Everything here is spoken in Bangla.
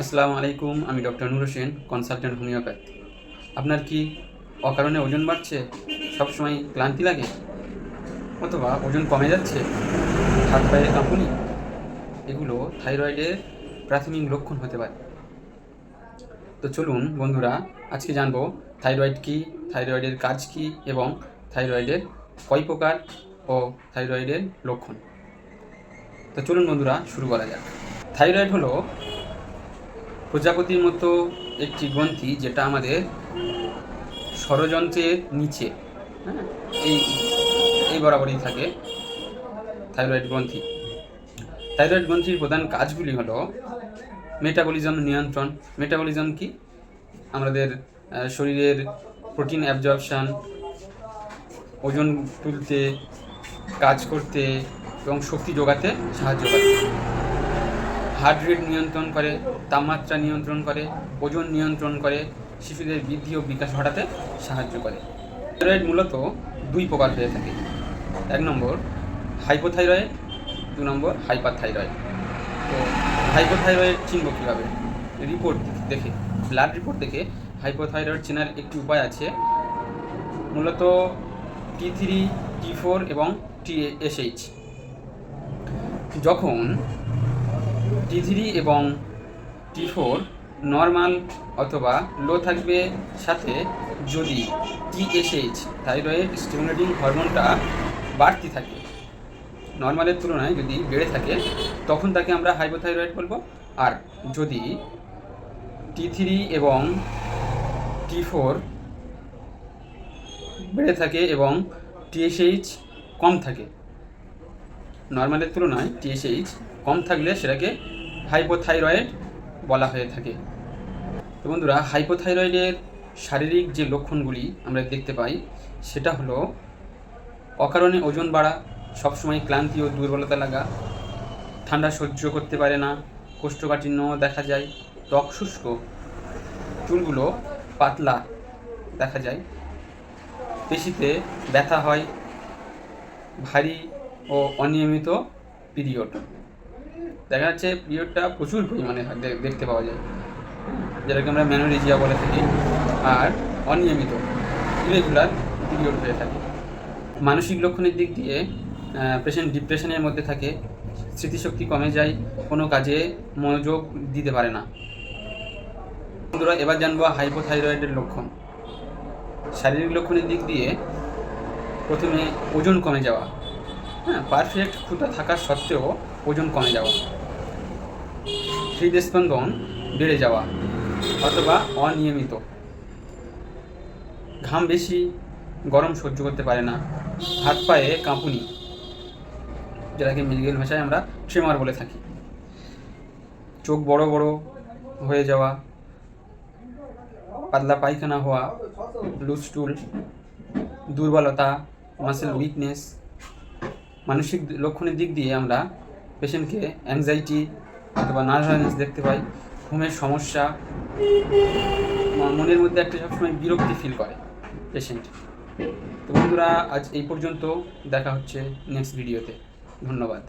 আসসালামু আলাইকুম, আমি doctor Nur Hossain consultant homeopath আপনার কি অকারণে ওজন বাড়ছে? সবসময় ক্লান্তি লাগে? অথবা ওজন কমে যাচ্ছে? হাত পায়ে কাঁপুনি? এগুলো থাইরয়েডের প্রাথমিক লক্ষণ হতে পারে। তো চলুন বন্ধুরা, আজকে জানব থাইরয়েড কি, থাইরয়েডের কাজ কি এবং থাইরয়েডের কয় প্রকার ও থাইরয়েডের লক্ষণ। তো চলুন বন্ধুরা, শুরু করা যাক। থাইরয়েড হলো প্রজাপতির মতো একটি গ্রন্থি যেটা আমাদের ষড়যন্ত্রের নিচে হ্যাঁ? এই এই বরাবরই থাকে থাইরয়েড গ্রন্থি। থাইরয়েড গ্রন্থির প্রধান কাজগুলি হলো মেটাবলিজম নিয়ন্ত্রণ। মেটাবলিজম কি? আমাদের শরীরের প্রোটিন অ্যাবজর্পশান, ওজন তুলতে, কাজ করতে এবং শক্তি যোগাতে সাহায্য করে। হার্ট রেট নিয়ন্ত্রণ করে, তাপমাত্রা নিয়ন্ত্রণ করে, ওজন নিয়ন্ত্রণ করে, শিশুদের বৃদ্ধি ও বিকাশ ঘটাতে সাহায্য করে। থাইরয়েড মূলত দুই প্রকার হয়ে থাকে। এক নম্বর হাইপোথাইরয়েড, দু নম্বর হাইপার থাইরয়েড তো হাইপোথাইরয়েড চিনব কীভাবে? রিপোর্ট দেখে, ব্লাড রিপোর্ট দেখে হাইপোথাইরয়েড চেনার একটি উপায় আছে। মূলত টি থ্রি, টি ফোর এবং টি এসএইচ যখন টি থ্রি এবং টি ফোর নর্মাল অথবা লো থাকবে সাথে যদি টিএসএইচ থাইরয়েড স্টিমুলেটিং হরমোনটা বাড়তি থাকে, নর্মালের তুলনায় যদি বেড়ে থাকে, তখন তাকে আমরা হাইপোথাইরয়েড বলব। আর যদি টি থ্রি এবং টি ফোর বেড়ে থাকে এবং টিএসএইচ কম থাকে নর্মালের তুলনায় টিএসএইচ কম থাকলে সেটাকে হাইপোথাইরয়েড বলা হয়ে থাকে। তো বন্ধুরা হাইপোথাইরয়েডের শারীরিক যে লক্ষণগুলি আমরা দেখতে পাই, সেটা হলো অকারণে ওজন বাড়া, সবসময় ক্লান্তি ও দুর্বলতা লাগা, ঠান্ডা সহ্য করতে পারে না, কোষ্ঠকাঠিন্য দেখা যায়, ত্বক শুষ্ক, চুলগুলো পাতলা দেখা যায়, পেশিতে ব্যথা হয়, ভারী ও অনিয়মিত পিরিয়ড। দেখা যাচ্ছে পিরিয়ডটা প্রচুর পরিমাণে দেখতে পাওয়া যায়। যেটাকে আমরা ম্যানোরিজিয়া বলে থাকি আর অনিয়মিত ইরেগুলার পিরিয়ড হয়ে থাকে। মানসিক লক্ষণের দিক দিয়ে পেশেন্ট ডিপ্রেশনের মধ্যে থাকে, স্মৃতিশক্তি কমে যায়, কোনো কাজে মনোযোগ দিতে পারে না। বন্ধুরা, এবার জানব হাইপোথাইরয়েডের লক্ষণ। শারীরিক লক্ষণের দিক দিয়ে প্রথমে ওজন কমে যাওয়া। পারফেক্ট ক্ষুতা থাকা সত্ত্বেও ওজন কমে যাওয়া। হৃদস্পন্দন বেড়ে যাওয়া অথবা অনিয়মিত। ঘাম বেশি, গরম সহ্য করতে পারে না। হাত পায়ে কাঁপুনি, যেটাকে মেডিকেল ভাষায় আমরা ট্রেমার বলে থাকি। চোখ বড় বড় হয়ে যাওয়া, পাতলা পায়খানা হওয়া লুজ টুল দুর্বলতা মাসেল উইকনেস মানসিক লক্ষণের দিক দিয়ে আমরা পেশেন্টকে অ্যাংজাইটি অথবা নার্ভাসনেস দেখতে পাই, ঘুমের সমস্যা মনের মধ্যে একটা সবসময় বিরক্তি ফিল করে পেশেন্ট তো বন্ধুরা, আজ এই পর্যন্ত দেখা হচ্ছে নেক্সট ভিডিওতে ধন্যবাদ।